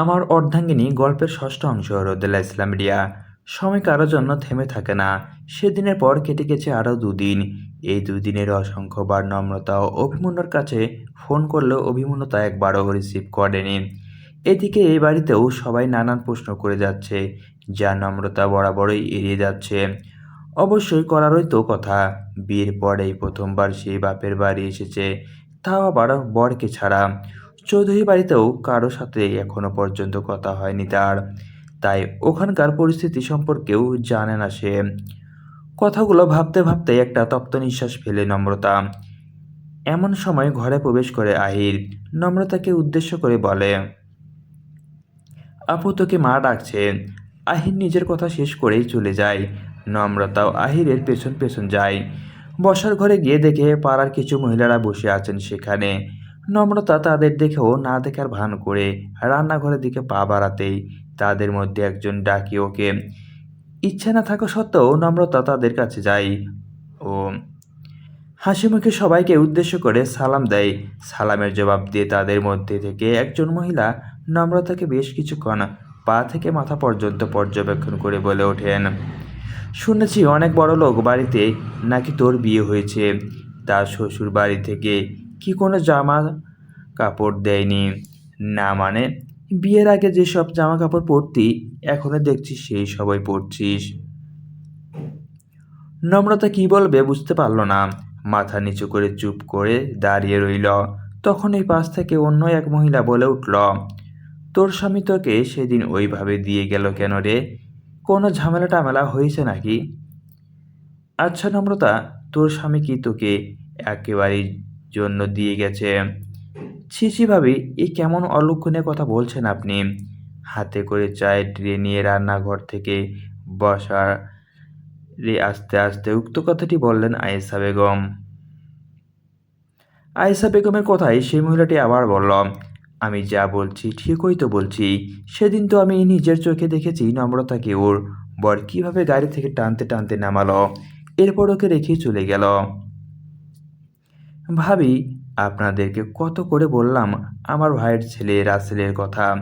আমার অর্ধাঙ্গিনী গল্পের ষষ্ঠ অংশ রোদেলা ইসলাম রিয়া। সময় কারোর জন্য থেমে থাকে না। সেদিনের পর কেটে গেছে আরও দুদিন। এই দুদিনের অসংখ্যবার নম্রতা ও অভিমন্যুর কাছে ফোন করলেও অভিমন্যতা একবারও রিসিভ করেনি। এদিকে এই বাড়িতেও সবাই নানান প্রশ্ন করে যাচ্ছে, যা নম্রতা বরাবরই এড়িয়ে যাচ্ছে। অবশ্যই করারই তো কথা। বিয়ের পরেই প্রথমবার সেই বাপের বাড়ি এসেছে, তাও আবার বরকে ছাড়া। চৌধুরী বাড়িতেও কারও সাথে এখনও পর্যন্ত কথা হয়নি তার। তাই ওখানকার পরিস্থিতি সম্পর্কেও জানে না সে। কথাগুলো ভাবতে ভাবতে একটা তপ্ত নিঃশ্বাস ফেলে নম্রতা। এমন সময় ঘরে প্রবেশ করে আহির নম্রতাকে উদ্দেশ্য করে বলে, আপু, তোকে মা ডাকছে। আহির নিজের কথা শেষ করেই চলে যায়। নম্রতাও আহিরের পেছন পেছন যায়। বসার ঘরে গিয়ে দেখে পাড়ার কিছু মহিলারা বসে আছেন সেখানে। নম্রতা তাদের দেখেও না দেখার ভান করে রান্নাঘরের দিকে পা বাড়াতেই তাদের মধ্যে একজন ডাকি ওকে, ইচ্ছে না থাকা সত্ত্বেও নম্রতা তাদের কাছে যায় ও হাসি মুখে সবাইকে উদ্দেশ্য করে সালাম দেয়। সালামের জবাব দিয়ে তাদের মধ্যে থেকে একজন মহিলা নম্রতাকে বেশ কিছুক্ষণ পা থেকে মাথা পর্যন্ত পর্যবেক্ষণ করে বলে ওঠেন। শুনেছি অনেক বড় লোক বাড়িতে নাকি তোর বিয়ে হয়েছে। তার শ্বশুর বাড়ি থেকে কি কোনো জামা কাপড় দেয়নি। না মানে বিয়ের আগে যেসব জামা কাপড় পরতি এখনও দেখছি সেই সবাই পরছিস। নম্রতা কি বলবে বুঝতে পারল না। মাথা নিচু করে চুপ করে দাঁড়িয়ে রইল। তখন এই পাশ থেকে অন্য এক মহিলা বলে উঠল, তোর স্বামী তোকে সেদিন ওইভাবে দিয়ে গেল কেন রে? কোনো ঝামেলা টামেলা হয়েছে নাকি? আচ্ছা নম্রতা, তোর স্বামী কি তোকে একেবারেই জন্য দিয়ে গেছে। ছিছি এ কেমন অলক্ষণের কথা বলছেন আপনি? হাতে করে চায়ের ট্রে নিয়ে রান্নাঘর থেকে বসার রে আস্তে আস্তে উক্ত কথাটি বললেন আয়েশা বেগম। আয়েশা বেগমের কথাই সেই মহিলাটি আবার বলল, আমি যা বলছি ঠিকই তো বলছি। সেদিন তো আমি নিজের চোখে দেখেছি নম্রতাকে ওর। বর কীভাবে গাড়ি থেকে টানতে টানতে নামালো। এরপর ওকে রেখে চলে গেল। ভাবি, আপনাদেরকে কত করে বললাম, আমার ভাইয়ের ছেলে রাসেলের কথা।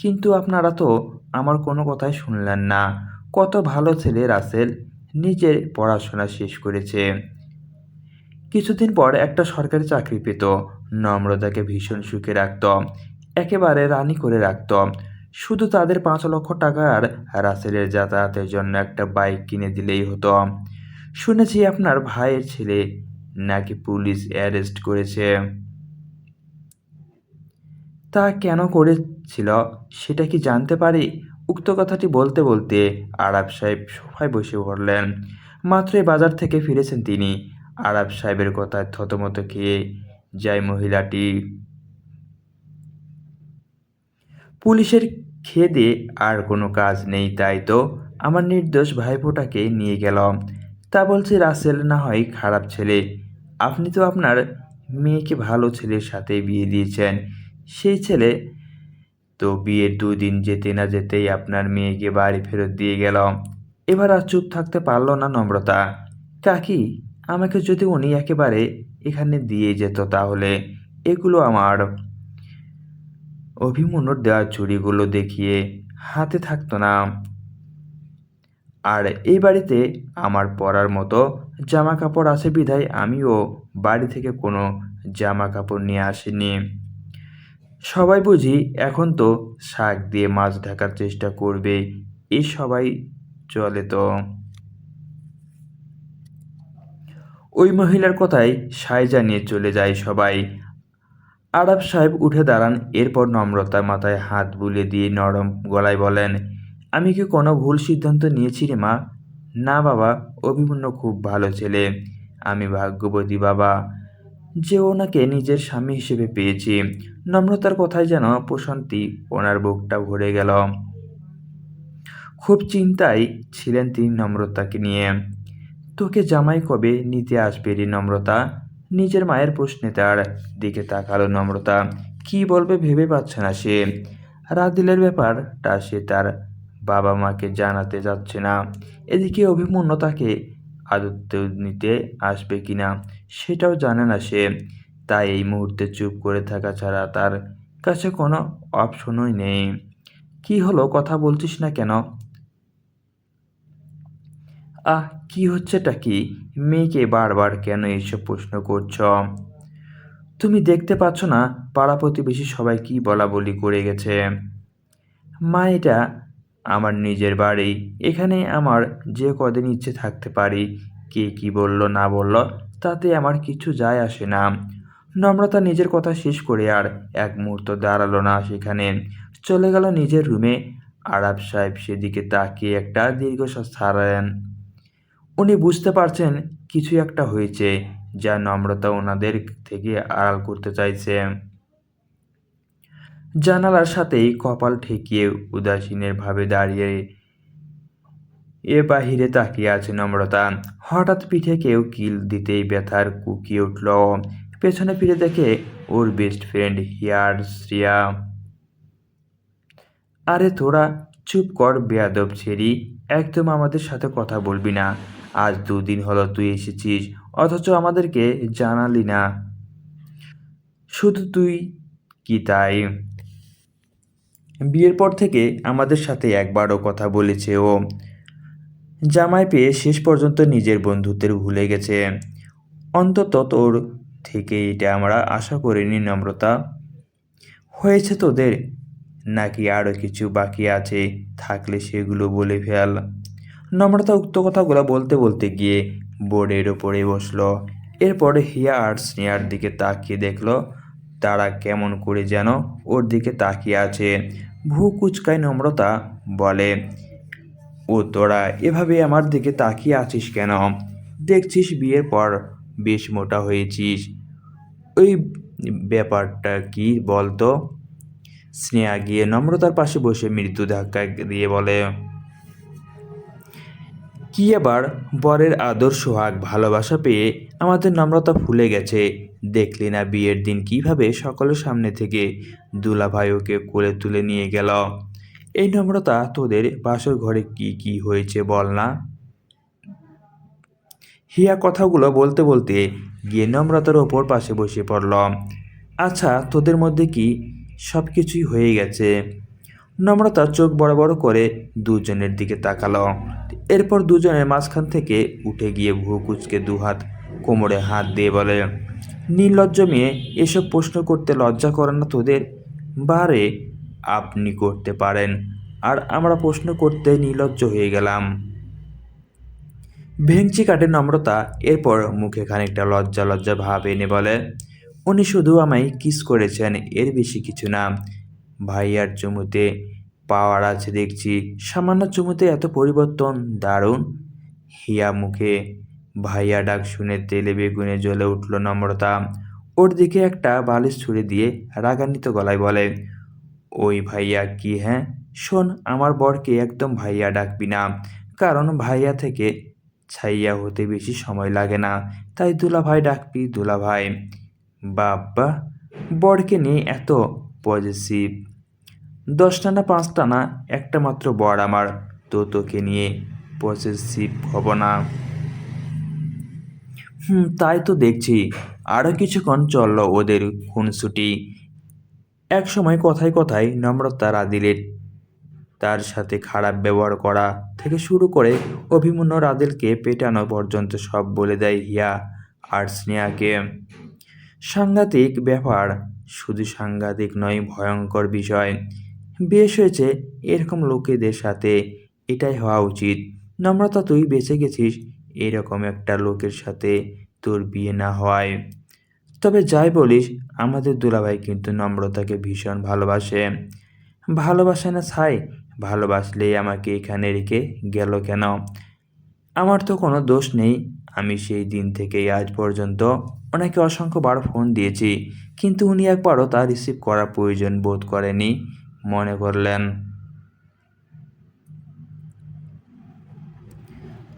কিন্তু আপনারা তো আমার কোনো কথাই শুনলেন না। কত ভালো ছেলে রাসেল, নিজের পড়াশোনা শেষ করেছে। কিছুদিন পর একটা সরকারি চাকরি পেত, নম্রতাকে ভীষণ সুখে রাখত, একেবারে রানি করে রাখত। শুধু তাদের পাঁচ লক্ষ টাকার রাসেলের যাতায়াতের জন্য একটা বাইক কিনে দিলেই হতো। শুনেছি আপনার ভাইয়ের ছেলে নাকি পুলিশ অ্যারেস্ট করেছে? তা কেন করেছিল সেটা কি জানতে পারি? উক্ত কথাটি বলতে বলতে আরব সাহেব সোফায় বসে পড়লেন। মাত্রই বাজার থেকে ফিরেছেন তিনি। আরব সাহেবের কথায় থতমত খেয়ে যায় মহিলাটি। পুলিশের খেদে আর কোনো কাজ নেই, তাই তো আমার নির্দোষ ভাইফোঁটাকে নিয়ে গেল। তা বলছে রাসেল, না হয় খারাপ ছেলে। আপনি তো আপনার মেয়েকে ভালো ছেলের সাথে বিয়ে দিয়েছেন। সেই ছেলে তো বিয়ের দুদিন যেতে না যেতেই আপনার মেয়েকে বাড়ি ফেরত দিয়ে গেল। এবার আর চুপ থাকতে পারল না নম্রতা। কাকি, আমাকে যদি উনি একেবারে এখানে দিয়ে যেত তাহলে, এগুলো আমার অভিমন্যুর দেওয়া চুড়িগুলো দেখিয়ে হাতে থাকতো না। আর এই বাড়িতে আমার পরার মতো জামা কাপড় আছে বিধায় আমিও বাড়ি থেকে কোনো জামা কাপড় নিয়ে আসিনি। সবাই বুঝি এখন তো শাক দিয়ে মাছ ঢাকার চেষ্টা করবে এই সবাই চলে তো। ওই মহিলার কথায় সায় জানিয়ে চলে যায় সবাই। আরব সাহেব উঠে দাঁড়ান, এরপর নম্রতার মাথায় হাত বুলিয়ে দিয়ে নরম গলায় বলেন আমি কি কোনো ভুল সিদ্ধান্ত নিয়েছি রে মা? না বাবা, অভিমন্যু খুব ভালো ছেলে। আমি ভাগ্যবতী বাবা। যে ওনাকে নিজের স্বামী হিসেবে পেয়েছি। নম্রতার কথায় যেন প্রশান্তি ওনার বুকটা ভরে গেল। খুব চিন্তায় ছিলেন তিনি নম্রতাকে নিয়ে। তোকে জামাই কবে নিতে আসবে রে নম্রতা? নিজের মায়ের প্রশ্নে তার দিকে তাকালো নম্রতা। কি বলবে ভেবে পাচ্ছে না সে। রাদিলের ব্যাপারটা সে তার বাবা মাকে জানাতে যাচ্ছে না। এদিকে অভিমন্যু তাকে আদত্ত নিতে আসবে কিনা সেটাও জানে না সে। তাই এই মুহূর্তে চুপ করে থাকা ছাড়া তার কাছে কোনো অপশনই নেই। কি হলো? কথা বলছিস না কেন? আহ, কি হচ্ছেটা কি? মেয়েকে বারবার কেন এইসব প্রশ্ন করছ? তুমি দেখতে পাচ্ছ না পাড়া প্রতিবেশী সবাই কি বলা বলি করে গেছে। মা, এটা আমার নিজের বাড়ি। এখানে আমার যে কদিন ইচ্ছে থাকতে পারি, কে কি বলল, না বলল, তাতে আমার কিছু যায় আসে না। নম্রতা নিজের কথা শেষ করে আর এক মুহূর্ত দাঁড়াল না সেখানে। চলে গেল নিজের রুমে। আরাব সাহেব সেদিকে তাকিয়ে একটা দীর্ঘশ্বাস ছাড়েন উনি বুঝতে পারছেন কিছু একটা হয়েছে, যা নম্রতা ওনাদের থেকে আড়াল করতে চাইছে। জানালার সাথেই কপাল ঠেকিয়ে উদাসীনের ভাবে দাঁড়িয়ে এ বাহিরে তাকিয়ে আছে নম্রতা। হঠাৎ পিঠে কেউ কিল দিতেই ব্যথার কুকিয়ে উঠল। পেছনে ফিরে দেখে ওর বেস্ট ফ্রেন্ড হিয়ার শ্রিয়া। আরে তোরা চুপ কর বেয়াদব ছেড়ি, একদম আমাদের সাথে কথা বলবি না। আজ দুদিন হলো তুই এসেছিস, অথচ আমাদেরকে জানালি না। শুধু তুই কি তাই? বিয়ের পর থেকে আমাদের সাথে একবারও কথা বলেছে ও। জামাই পেয়ে শেষ পর্যন্ত নিজের বন্ধুত্বের ভুলে গেছে। অন্তত তোর থেকে এটা আমরা আশা করিনি, নম্রতা। হয়েছে তোদের? নাকি আরও কিছু বাকি আছে? থাকলে সেগুলো বলে ফেল। নম্রতা উক্ত কথাগুলো বলতে বলতে গিয়ে বোর্ডের ওপরে বসল। এরপরে হিয়া আর স্নেহার দিকে তাকিয়ে দেখল, তারা কেমন করে যেন ওর দিকে তাকিয়ে আছে। ভূ কুচকায় নম্রতা বলে। ও তোরা, এভাবে আমার দিকে তাকিয়ে আছিস কেন? দেখছিস বিয়ের পর বেশ মোটা হয়েছিস। ওই ব্যাপারটা কি বলতো? স্নেহা গিয়ে নম্রতার পাশে বসে মৃত্যু ধাক্কা দিয়ে বলে, কি আবার বরের আদর, সোহাগ, ভালোবাসা পেয়ে আমাদের নম্রতা ভুলে গেছে। দেখলি না বিয়ের দিন কীভাবে সকলের সামনে থেকে দুলাভাই ওকে কোলে তুলে নিয়ে গেল? এই নম্রতা তোদের বাসর ঘরে কি কি হয়েছে বল না? হিয়া কথাগুলো বলতে বলতে গিয়ে নম্রতার ওপর পাশে বসে পড়ল। আচ্ছা তোদের মধ্যে কি সব কিছুই হয়ে গেছে? নম্রতা চোখ বড় বড় করে দুজনের দিকে তাকালো। এরপর দুজনের মাঝখান থেকে উঠে গিয়ে ভুয়ো কুচকে দুহাত কোমরে হাত দিয়ে বলে নির্লজ্জ মেয়ে এসব প্রশ্ন করতে লজ্জা করে না তোদের? বারে আপনি করতে পারেন। আর আমরা প্রশ্ন করতে নির্লজ্জ হয়ে গেলাম। ভেংচি কাটে নম্রতা, এরপর মুখে খানিকটা লজ্জা লজ্জা ভাব এনে বলে, উনি শুধু আমায় কিস করেছেন, এর বেশি কিছু না। ভাইয়ার চুমুতে পাওয়ার আছে দেখছি। সামান্য চুমুতে এত পরিবর্তন দারুণ? হিয়া মুখে ভাইয়া ডাক শুনে তেলে বেগুনে জ্বলে উঠল নম্রতা। ওর দিকে একটা বালিশ ছুড়ে দিয়ে রাগান্বিত গলায় বলে, ওই ভাইয়া কি হ্যাঁ? শোন, আমার বরকে একদম ভাইয়া ডাকবি না। কারণ ভাইয়া থেকে ছাইয়া হতে বেশি সময় লাগে না। তাই দুলা ভাই ডাকবি দুলা ভাই বাবা বরকে নিয়ে এত পজিটিভ দশটা না পাঁচটা না একটা মাত্র বর আমার। তো তোকে নিয়ে পজিটিভ হব না। হুম, তাই তো দেখছি। আরও কিছুক্ষণ চলল ওদের খুনসুটি। এক সময় কথায় কথায় নম্রতা রাদিলের, তার সাথে খারাপ ব্যবহার করা থেকে শুরু করে অভিমন্যু রাদিলকে পেটানো পর্যন্ত সব বলে দেয় হিয়া আর স্নেহাকে। সাংঘাতিক ব্যাপার, শুধু সাংঘাতিক নয়, ভয়ঙ্কর বিষয়। বেশ হয়েছে এরকম লোকেদের সাথে, এটাই হওয়া উচিত। নম্রতা, তুই বেঁচে গেছিস এরকম একটা লোকের সাথে। তোর বিয়ে না হয়। তবে যাই বলিস, আমাদের দুলাভাই কিন্তু নম্রতাকে ভীষণ ভালোবাসে। ভালোবাসে না ছাই, ভালোবাসলেই আমাকে এখানে রেখে গেল কেন? আমার তো কোনো দোষ নেই, আমি সেই দিন থেকেই আজ পর্যন্ত ওনাকে অসংখ্যবার ফোন দিয়েছি, কিন্তু উনি একবারও তা রিসিভ করার প্রয়োজন বোধ করেনি মনে করলেন।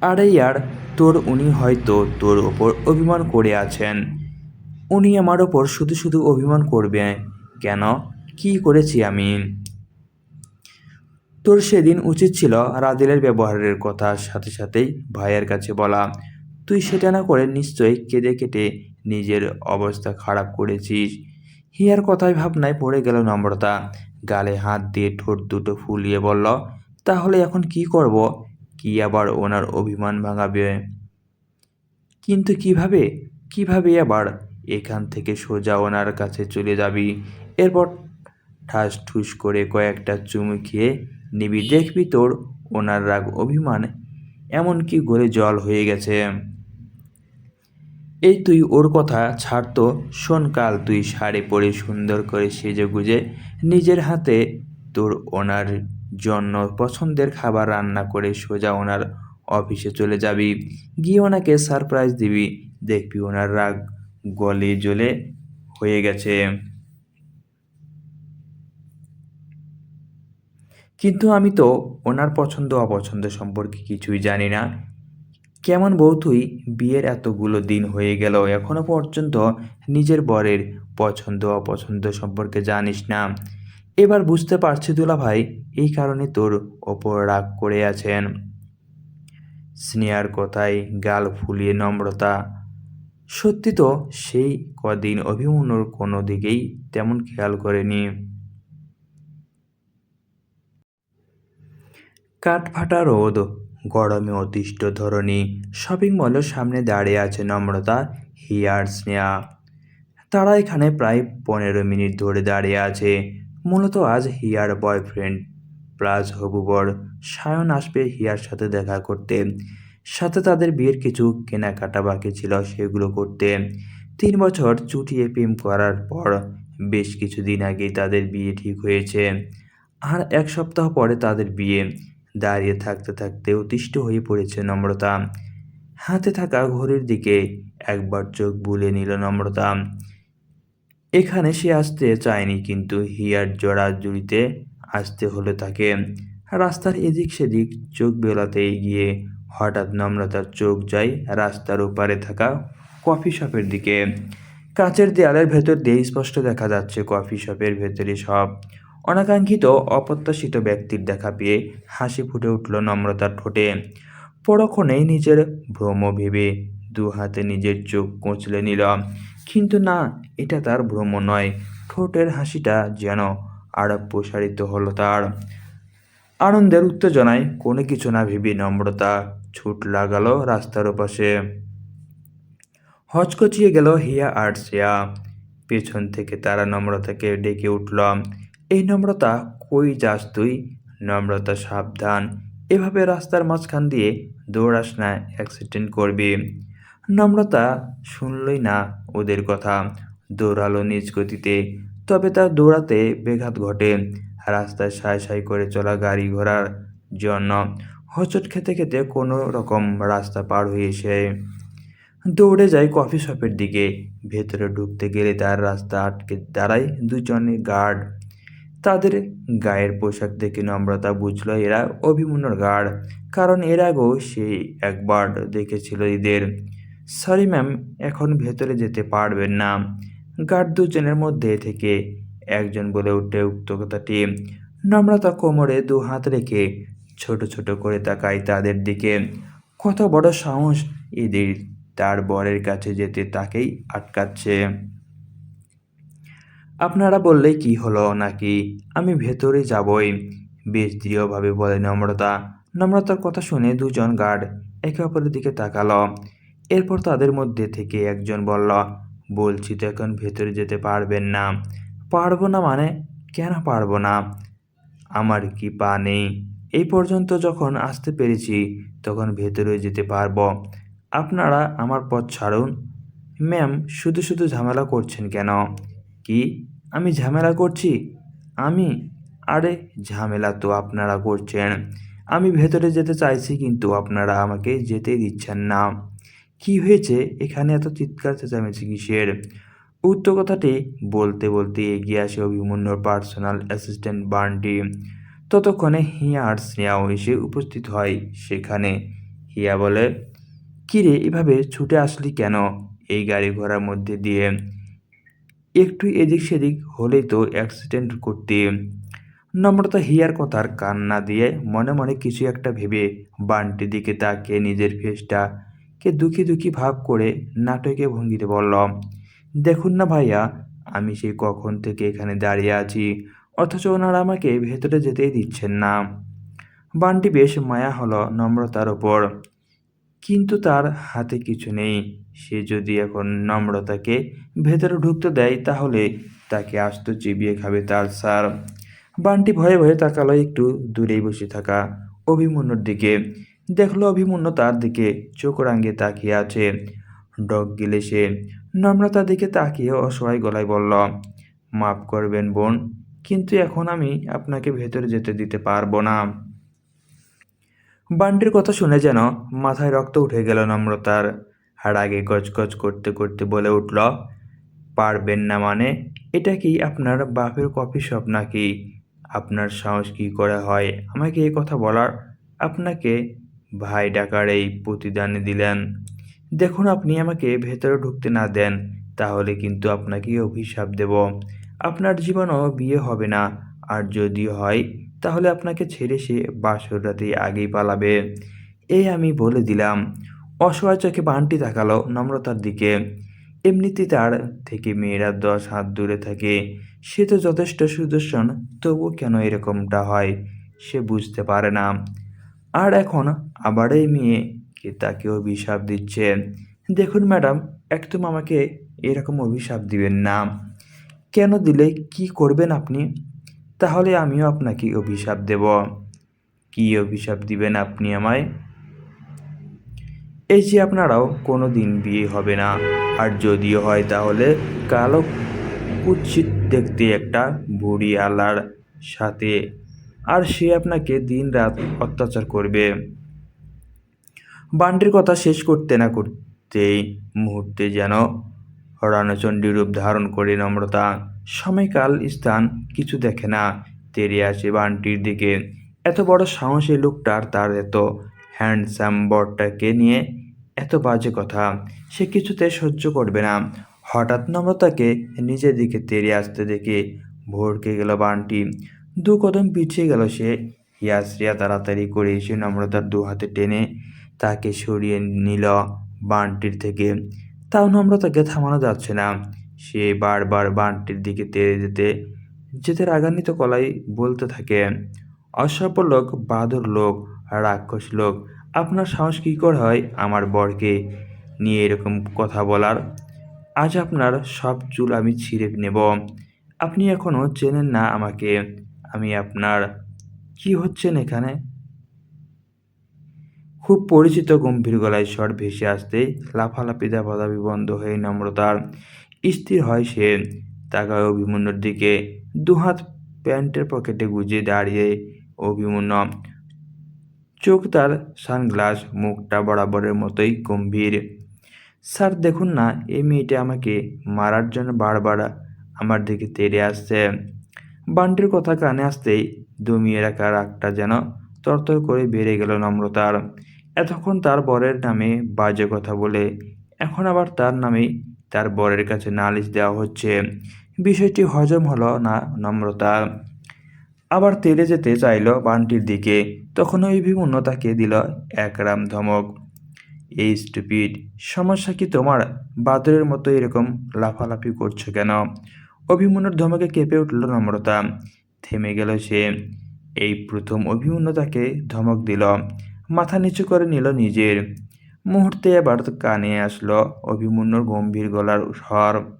আরে ইয়ার তোর উনি হয়তো তোর ওপর অভিমান করে আছেন। উনি আমার ওপর শুধু শুধু অভিমান করবে। কেন? কি করেছি আমি? তোর সেদিন উচিত ছিল রাদিলের ব্যবহারের কথা সাথে সাথেই ভাইয়ের কাছে বলা। তুই সেটা না করে নিশ্চয়ই কেঁদে কেটে নিজের অবস্থা খারাপ করেছিস। হিয়ার কথায় ভাবনায় পড়ে গেল নম্রতা। গালে হাত দিয়ে ঠোঁট দুটো ফুলিয়ে বলল, তাহলে এখন কি করব? কি আবার ওনার অভিমান ভাঙাবে? কিন্তু কীভাবে কীভাবে আবার এখান থেকে সোজা ওনার কাছে চলে যাবি? এরপর ঠাস ঠুস করে কয়েকটা চুমু খেয়ে নিবি। দেখবি তোর ওনার রাগ, অভিমান এমনকি গলে জল হয়ে গেছে। এই তুই ওর কথা ছাড়তো শোন কাল তুই শাড়ি পরে সুন্দর করে সেজে গুজে নিজের হাতে তোর ওনার জন্য পছন্দের খাবার রান্না করে সোজা ওনার অফিসে চলে যাবি। গিয়ে ওনাকে সারপ্রাইজ দিবি। দেখবি ওনার রাগ গলে জ্বলে হয়ে গেছে। কিন্তু আমি তো ওনার পছন্দ অপছন্দ সম্পর্কে কিছুই জানি না। কেমন বউ তুই? বিয়ের এতগুলো দিন হয়ে গেল, এখনও পর্যন্ত নিজের বরের পছন্দ অপছন্দ সম্পর্কে জানিস না। এবার বুঝতে পারছি দুলা ভাই, এই কারণে তোর ওপর রাগ করে আছেন। স্নেহার কথায় গাল ফুলিয়ে নম্রতা। সত্যি তো, সেই কদিন অভিমন্যুর কোনো দিকেই তেমন খেয়াল করেনি। কাঠফাটা রোদ, গরমে অতিষ্ঠ ধরনী শপিং মলের সামনে দাঁড়িয়ে আছে নম্রতা, হিয়ার স্নেহা। তারা এখানে প্রায় পনেরো মিনিট ধরে দাঁড়িয়ে আছে। মূলত আজ হিয়ার বয়ফ্রেন্ড। প্লাস হবুবর সায়ন আসবে হিয়ার সাথে দেখা করতে। সাথে তাদের বিয়ের কিছু কেনাকাটা বাকি ছিল সেগুলো করতে। তিন বছর চুটিয়ে প্রেম করার পর বেশ কিছুদিন আগে তাদের বিয়ে ঠিক হয়েছে। আর এক সপ্তাহ পরে তাদের বিয়ে। দাঁড়িয়ে থাকতে থাকতে অতিষ্ঠ হয়ে পড়েছে নম্রতা। হাতে থাকা ঘড়ির দিকে একবার চোখ বুলে নিল নম্রতা। এখানে সে আসতে চায়নি, কিন্তু হিয়ার জড়াজড়িতে আসতে হলো তাকে। রাস্তার এদিক সেদিক চোখ বেলাতে গিয়ে হঠাৎ নম্রতার চোখ যায় রাস্তার ওপারে থাকা কফি শপের দিকে। কাঁচের দেয়ালের ভেতর দিয়ে স্পষ্ট দেখা যাচ্ছে কফি শপের ভেতরে সব অনাকাঙ্ক্ষিত অপ্রত্যাশিত ব্যক্তির দেখা পেয়ে হাসি ফুটে উঠল নম্রতার ঠোঁটে। পরক্ষণেই নিজের ভ্রম ভেবে দু হাতে নিজের চোখ কোঁচলে নিল। কিন্তু না, এটা তার ভ্রম নয়। ঠোঁটের হাসিটা যেন আরও প্রসারিত হলো তার। আনন্দের উত্তেজনায় কোনো কিছু না ভেবে নম্রতা ছুট লাগালো রাস্তার ওপাশে। হচকচিয়ে গেল হিয়া আর শ্রেয়া। পেছন থেকে তারা নম্রতাকে ডেকে উঠল। এই নম্রতা কই যাস তুই? নম্রতা সাবধান। এভাবে রাস্তার মাঝখান দিয়ে দৌড়াস না অ্যাক্সিডেন্ট করবি। নম্রতা শুনলই না ওদের কথা। দৌড়ালো নিজ গতিতে, তবে তার দৌড়াতে বেঘাত ঘটে। রাস্তায় সাই সাই করে চলা গাড়ি ঘোড়ার জন্য হচট খেতে খেতে কোনো রকম রাস্তা পার হয়ে এসে দৌড়ে যায় কফি শপের দিকে। ভেতরে ঢুকতে গেলে তার রাস্তা আটকে দাঁড়ায় দুজনে গার্ড। তাদের গায়ের পোশাক দেখে নম্রতা বুঝল এরা অভিমন্যুর গার্ড, কারণ এর আগেও সে একবার দেখেছিল এদের। সরি ম্যাম, এখন ভেতরে যেতে পারবেন না। গার্ড দুজনের মধ্যে থেকে একজন বলে উঠে উক্ত কথাটি। নম্রতা কোমরে দু হাত রেখে ছোট ছোট করে তাকায় তাদের দিকে। কত বড় সাহস এদের তার বরের কাছে যেতে তাকেই আটকাচ্ছে। আপনারা বললে কি হলো নাকি? আমি ভেতরে যাবই, বেশ দৃঢ়ভাবে বলে নম্রতা। নম্রতার কথা শুনে দুজন গার্ড একে অপরের দিকে তাকালো। এরপর তাদের মধ্যে থেকে একজন বলল, বলছি তো এখন ভেতরে যেতে পারবেন না। পারব না মানে? কেন পারব না? আমার কি পা নেই। এই পর্যন্ত যখন আসতে পেরেছি, তখন ভেতরে যেতে পারব। আপনারা আমার পথ ছাড়ুন? ম্যাম, শুধু শুধু ঝামেলা করছেন কেন? কি? আমি ঝামেলা করছি? আমি? আরে, ঝামেলা তো আপনারা করছেন। আমি ভেতরে যেতে চাইছি, কিন্তু আপনারা আমাকে যেতে দিচ্ছেন না। কি হয়েছে? এখানে এত চিৎকার চেঁচামেচি কিসের? উক্ত কথাটি বলতে বলতে এগিয়ে আসে অভিমন্যুর পার্সোনাল অ্যাসিস্ট্যান্ট বান্টি। ততক্ষণে হিয়া আর স্নেহাও এসে উপস্থিত হয় সেখানে। হিয়া বলে, কিরে, এভাবে ছুটে আসলি কেন এই গাড়ি ঘোড়ার মধ্যে দিয়ে? একটু এদিক সেদিক হলেই তো অ্যাক্সিডেন্ট করতে। নম্রতা হিয়ার কথার কান্না দিয়ে মনে মনে কিছু একটা ভেবে বানটির দিকে তাকিয়ে নিজের ফেসটাকে দুঃখী দুঃখী ভাব করে নাটকে ভঙ্গিতে বলল, দেখুন না ভাইয়া, আমি সেই কখন থেকে এখানে দাঁড়িয়ে আছি, অথচ ওনারা আমাকে ভেতরে যেতেই দিচ্ছেন না। বানটি বেশ মায়া হলো নম্রতার ওপর। কিন্তু তার হাতে কিছু নেই। সে যদি এখন নম্রতাকে ভেতরে ঢুকতে দেয়, তাহলে তাকে আস্ত চিবিয়ে খাবে তার স্যার। বানটি ভয়ে ভয়ে তাকালো একটু দূরেই বসে থাকা অভিমন্যুর দিকে। দেখল অভিমন্যু তার দিকে, চোখ রাঙিয়ে তাকিয়ে আছে। ডগ গিলে সে। নম্রতার দিকে তাকিয়ে অসহায় গলায় বলল, মাফ করবেন বোন, কিন্তু এখন আমি আপনাকে ভেতরে যেতে দিতে পারব না। বান্টির কথা শুনে যেন মাথায় রক্ত উঠে গেল নম্রতার। আর আগে গজগজ করতে করতে বলে উঠল, পারবেন না মানে? এটা কি আপনার বাপের কফি শপ নাকি? আপনার সাহস কী করে হয় আমাকে এই কথা বলার? আপনাকে ভাই ডাকার এই প্রতিদানে দিলেন, দেখুন আপনি আমাকে ভেতরে ঢুকতে না দেন, তাহলে কিন্তু আপনাকে অভিশাপ দেব। আপনার জীবনও বিয়ে হবে না, আর যদি হয়, তাহলে আপনাকে ছেড়ে সে বাসর রাতে আগেই পালাবে। এই আমি বলে দিলাম। অসহায় চোখে বানটি তাকালো নম্রতার দিকে। এমনিতে তার থেকে মেয়েরা দশ হাত দূরে থাকে। সে তো যথেষ্ট সুদর্শন তবু কেন এরকমটা হয়, সে বুঝতে পারে না। আর এখন আবার এই মেয়েকে তাকে অভিশাপ দিচ্ছে। দেখুন ম্যাডাম, একদম আমাকে এরকম অভিশাপ দিবেন না। কেন দিলে, কি করবেন আপনি? তাহলে আমিও আপনাকে অভিশাপ দেব। কি অভিশাপ দিবেন আপনি আমায়? এই যে আপনারাও কোনো দিন বিয়ে হবে না। আর যদিও হয় তাহলে কালো কুৎসিত দেখতে একটা বুড়ি আলার সাথে আর সে আপনাকে দিন রাত অত্যাচার করবে। বান্ডির কথা শেষ করতে না করতেই মুহূর্তে যেন রণচণ্ডী রূপ ধারণ করে নম্রতা। সময়কাল, স্থান কিছু দেখে না, তেরে আসে বান্টির দিকে। এত বড় সাহসী লোকটার, তার এত হ্যান্ডসাম বরটাকে নিয়ে এত বাজে কথা, সে কিছুতে সহ্য করবে না। হঠাৎ নম্রতাকে নিজের দিকে তেরে আসতে দেখে ভরকে গেল বানটি। দু কদম পিছিয়ে গেল সে। হিয়াশ্রিয়া তাড়াতাড়ি করে এসে নম্রতার দু হাতে টেনে তাকে সরিয়ে নিল বানটির থেকে। তাও নম্রতাকে থামানো যাচ্ছে না। সে বারবার বানটির দিকে তেড়ে যেতে যেতে রাগান্বিত কলাই বলতে থাকে অসভ্য লোক বাদর লোক, রাক্ষস লোক, আপনার সাহস কী করে হয় আমার বরকে নিয়ে এরকম কথা বলার? আজ আপনার সব চুল আমি ছিঁড়ে নেব। আপনি এখনও চেনেন না আমাকে। আমি আপনার কি হচ্ছেন এখানে? খুব পরিচিত গম্ভীর গলায় স্বর ভেসে আসতেই লাফালাফি দাপাদাপি বন্ধ হয়ে নম্রতার স্থির হয় সে। তাকায় অভিমন্যুর দিকে, দুহাত প্যান্টের পকেটে গুজে দাঁড়িয়ে অভিমন্য। চোখ তার সানগ্লাস, মুখটা বরাবরের মতোই গম্ভীর। স্যার, দেখুন না, এই মেয়েটা আমাকে মারার জন্য বারবার আমার দিকে তেড়ে আসছে। বান্টির কথা কানে আসতেই দমিয়ে রাখা রাগটা যেন তরতর করে বেড়ে গেল নম্রতার। এতক্ষণ তার বরের নামে বাজে কথা বলে, এখন আবার তার নামেই তার বরের কাছে নালিশ দেওয়া হচ্ছে। বিষয়টি হজম হলো না নম্রতা। আবার তেলে যেতে চাইল বানটির দিকে, তখন ওই বিমূর্ণ তাকে দিল একরাম ধমক। এই স্টুপিড সমস্যা কি তোমার? বাদরের মতো এরকম লাফালাফি করছ কেন? অভিমন্যুর ধমকে কেঁপে উঠল নম্রতা। থেমে গেল সে। এই প্রথম অভিমন্যু তাকে ধমক দিল। মাথা নিচু করে নিল নিজের। মুহূর্তে এবার কানে আসলো অভিমন্যুর গম্ভীর গলার স্বর।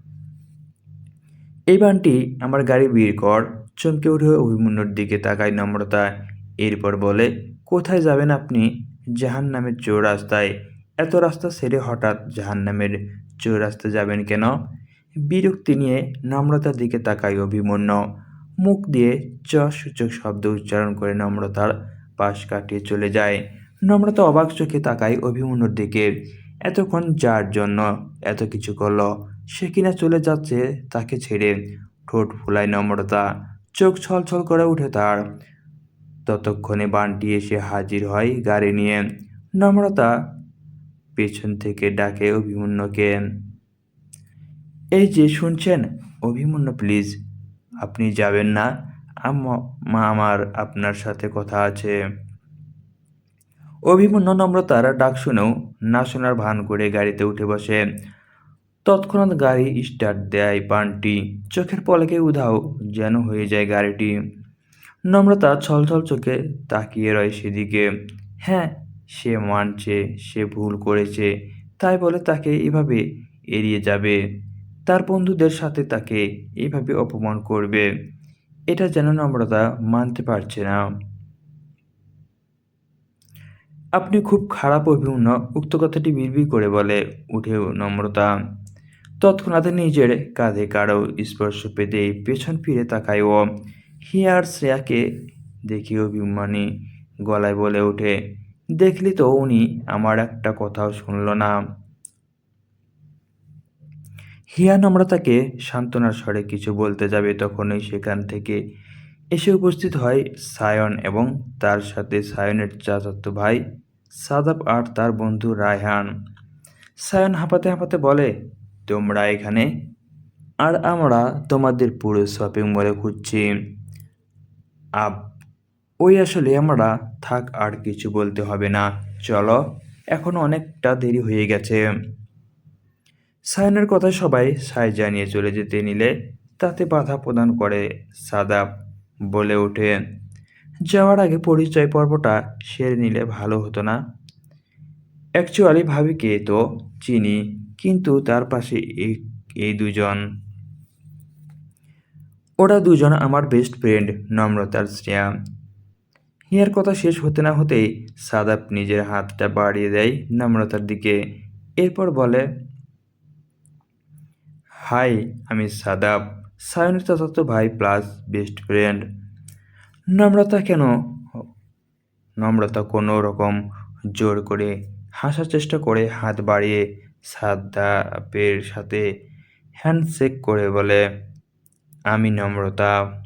এই বানটি আমার গাড়ি বের কর, চমকে উঠে অভিমন্যুর দিকে তাকায় নম্রতা। এরপর বলে, কোথায় যাবেন আপনি? জাহান নামের চোর রাস্তায় এত রাস্তা ছেড়ে হঠাৎ জাহান নামের চোর রাস্তায় যাবেন কেন? বিরক্তি নিয়ে নম্রতার দিকে তাকায় অভিমন্য। মুখ দিয়ে চ সূচক শব্দ উচ্চারণ করে নম্রতার পাশ কাটিয়ে চলে যায়। নম্রতা অবাক চোখে তাকায় অভিমন্যুর দিকে। এতক্ষণ যার জন্য এত কিছু করল? সে কিনা চলে যাচ্ছে তাকে ছেড়ে। ঠোঁট ফুলায় নম্রতা। চোখ ছলছল করে উঠে তার। ততক্ষণে বানটি এসে হাজির হয় গাড়ি নিয়ে। নম্রতা পেছন থেকে ডাকে অভিমন্যুকে। এই যে শুনছেন, অভিমন্যু প্লিজ, আপনি যাবেন না। মা আমার আপনার সাথে কথা আছে। অভিমন্যু নম্রতার ডাক শুনেও না শোনার ভান করে গাড়িতে উঠে বসে। তৎক্ষণাৎ গাড়ি স্টার্ট দেয় পানটি চোখের পলকে উধাও যেন হয়ে যায় গাড়িটি। নম্রতা ছলছল চোখে তাকিয়ে রয় সেদিকে। হ্যাঁ সে মানছে, সে ভুল করেছে, তাই বলে তাকে এভাবে এড়িয়ে যাবে। তার বন্ধুদের সাথে তাকে এভাবে অপমান করবে। এটা যেন নম্রতা মানতে পারছে না। আপনি খুব খারাপ অভিমন্য, উক্ত কথাটি বিড়বিড় করে বলে উঠে নম্রতা। তৎক্ষণাৎ নিজের কাঁধে কারও স্পর্শ পেতে পেছন ফিরে তাকায় ও হিয়ার শ্রেয়াকে দেখি অভিমানী গলায় বলে ওঠে, দেখলি তো উনি, আমার একটা কথাও শুনল না। হিয়া তাকে সান্ত্বনার স্বরে কিছু বলতে যাবে তখনই সেখান থেকে এসে উপস্থিত হয় সায়ন এবং তার সাথে সায়নের চাচাতো ভাই সাদাব আর তার বন্ধু রায়হান। সায়ন হাঁপাতে হাঁপাতে বলে, তোমরা এখানে? আর আমরা তোমাদের পুরো শপিং মলে খুঁজছি। আপ ওই আসলে আমরা থাক আর কিছু বলতে হবে না। চলো, এখন অনেকটা দেরি হয়ে গেছে। সায়নের কথায় সবাই সায় জানিয়ে চলে যেতে নিলে তাতে বাধা প্রদান করে সাদাব বলে ওঠে। যাওয়ার আগে পরিচয় পর্বটা সেরে নিলে ভালো হতো না। অ্যাকচুয়ালি ভাবিকে তো? চিনি, কিন্তু তার পাশে এই এই দুজন। ওরা দুজন আমার বেস্ট ফ্রেন্ড নম্রতার শ্রেয়া। হিয়ার কথা শেষ হতে না হতেই সাদাব নিজের হাতটা বাড়িয়ে দেয় নম্রতার দিকে। এরপর বলে হাই, আমি সাদাব সায়নের চাচাতো ভাই প্লাস বেস্ট ফ্রেন্ড। নম্রতা কেন? নম্রতা কোনো রকম জোর করে হাসার চেষ্টা করে হাত বাড়িয়ে সাদাবের সাথে হ্যান্ডশেক করে বলে, আমি নম্রতা।